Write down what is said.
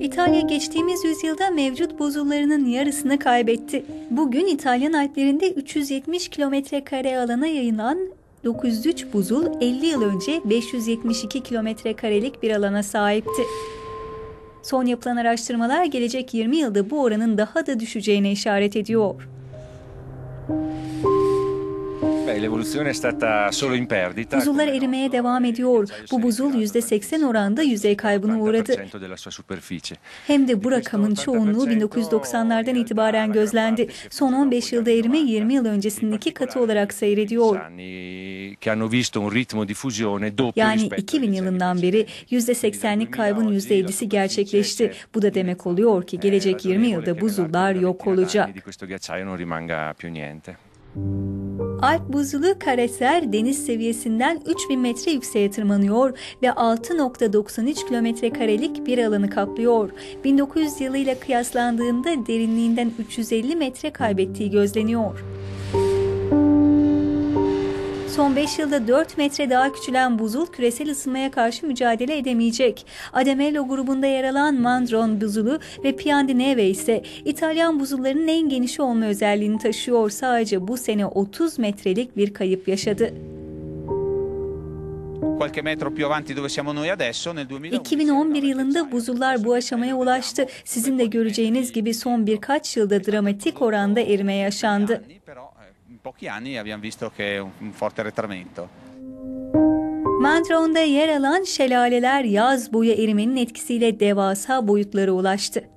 İtalya geçtiğimiz yüzyılda mevcut buzullarının yarısını kaybetti. Bugün İtalyan Alplerinde 370 kilometre kare alana yayılan 903 buzul 50 yıl önce 572 kilometre karelik bir alana sahipti. Son yapılan araştırmalar gelecek 20 yılda bu oranın daha da düşeceğine işaret ediyor. Buzullar erimeye devam ediyor. Bu buzul %80 oranda yüzey kaybına uğradı. Hem de bu rakamın çoğunluğu 1990'lardan itibaren gözlendi. Son 15 yılda erime 20 yıl öncesinin iki katı olarak seyrediyor. Yani rispetto 2000 ai yılından beri %80'lik kaybın %50'si gerçekleşti. Bu da demek oluyor ki gelecek 20 yılda buzullar yok olacak. Di questo Alp buzulu Kareser deniz seviyesinden 3000 metre yükseğe tırmanıyor ve 6.93 kilometre karelik bir alanı kaplıyor. 1900 yılıyla kıyaslandığında derinliğinden 350 metre kaybettiği gözleniyor. Son 5 yılda 4 metre daha küçülen buzul küresel ısınmaya karşı mücadele edemeyecek. Adamello grubunda yer alan Mandron buzulu ve Piandineve ise İtalyan buzullarının en genişi olma özelliğini taşıyor. Sadece bu sene 30 metrelik bir kayıp yaşadı. qualche metro più avanti dove siamo noi adesso nel 2011 2011 yılında buzullar bu aşamaya ulaştı. Sizin de göreceğiniz gibi son birkaç yılda dramatik oranda erime yaşandı. Pochi anni abbiamo visto che un, forte arretramento. Mandron'da yer alan şelaleler yaz boyu erimenin etkisiyle devasa boyutlara ulaştı.